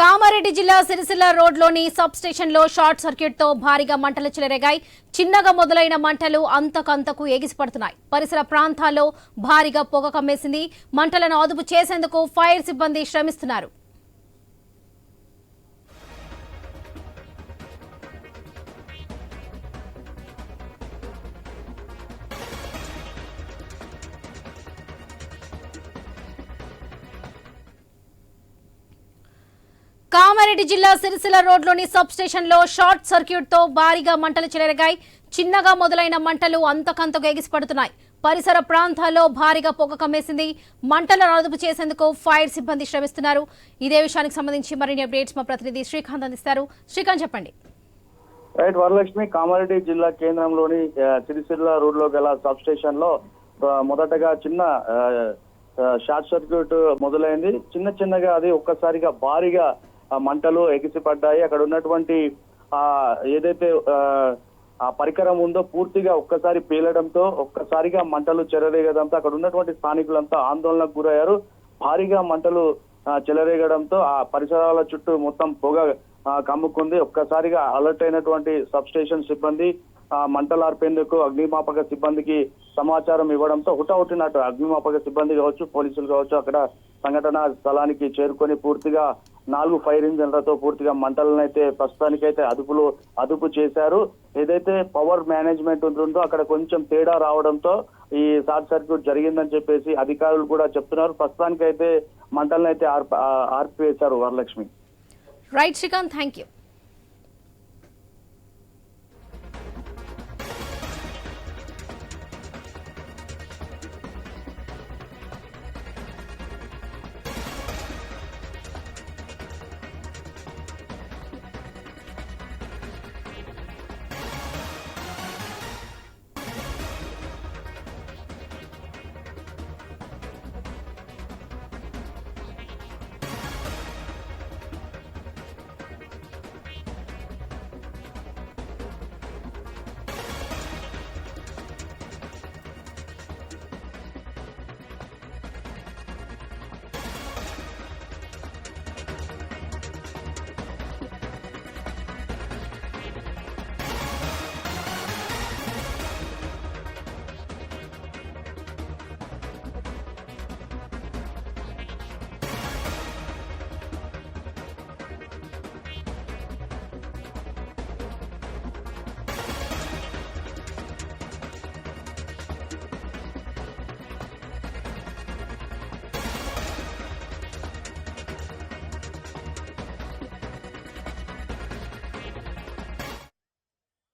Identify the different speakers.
Speaker 1: కామారెడ్డి జిల్లా సిరిసిల్ల రోడ్లోని సబ్ స్టేషన్లో షార్ట్ సర్క్యూట్తో భారీగా మంటలు చెలరేగాయి. చిన్నగా మొదలైన మంటలు అంతకంతకు ఎగిసిపడుతున్నాయి. పరిసర ప్రాంతాల్లో భారీగా పొగ కమ్మేసింది. మంటలను అదుపు చేసేందుకు ఫైర్ సిబ్బంది శ్రమిస్తున్నారు. కామారెడ్డి జిల్లా సిరిసిల్ల రోడ్లోని సబ్ స్టేషన్లో షార్ట్ సర్క్యూట్తో భారీగా మంటలు చెలరగాయి. చిన్నగా మొదలైన మంటలు అంతకంతకు ఎగిసిపడుతున్నాయి. పరిసర ప్రాంతాల్లో భారీగా పొగ కమ్మేసింది. మంటలను అదుపు చేసేందుకు ఫైర్ సిబ్బంది శ్రమిస్తున్నారు. ఇదే విషయానికి సంబంధించి మరిన్ని అప్డేట్స్ మా ప్రతినిధి శ్రీకాంత్ అందిస్తారు. శ్రీకాంత్ చెప్పండి.
Speaker 2: రైట్ వరలక్ష్మి కామారెడ్డి జిల్లా కేంద్రంలోని సిరిసిల్ల రోడ్లో గల సబ్స్టేషన్లో మొదటగా చిన్న షార్ట్ సర్క్యూట్ మొదలైంది. చిన్న చిన్నగా అది ఒక్కసారిగా భారీగా మంటలు ఎగిసిపడ్డాయి. అక్కడ ఉన్నటువంటి ఆ ఏదైతే ఆ, పరికరం ఉందో పూర్తిగా ఒక్కసారి పేలడంతో ఒక్కసారిగా మంటలు చెలరేగడంతో అక్కడ ఉన్నటువంటి స్థానికులంతా ఆందోళనకు గురయ్యారు. భారీగా మంటలు చెలరేగడంతో ఆ పరిసరాల చుట్టూ మొత్తం పొగ కమ్ముకుంది. ఒక్కసారిగా అలర్ట్ అయినటువంటి సబ్ స్టేషన్ సిబ్బంది ఆ, మంటలు ఆర్పేందుకు అగ్నిమాపక సిబ్బందికి సమాచారం ఇవ్వడంతో హుటాహుటినట్టు అగ్నిమాపక సిబ్బంది కావచ్చు పోలీసులు కావచ్చు అక్కడ సంఘటన స్థలానికి చేరుకొని పూర్తిగా నాలుగు ఫైర్ ఇంజన్లతో పూర్తిగా మంటలను అయితే ప్రస్తుతానికైతే అదుపులో అదుపు చేశారు. ఏదైతే పవర్ మేనేజ్మెంట్ ఉంటుందో అక్కడ కొంచెం తేడా రావడంతో ఈ షార్ట్ సర్క్యూట్ జరిగిందని చెప్పేసి అధికారులు కూడా చెప్తున్నారు. ప్రస్తుతానికైతే మంటలను అయితే ఆర్పి ఆర్పివేశారు Varalakshmi.
Speaker 1: Right Srikanth thank you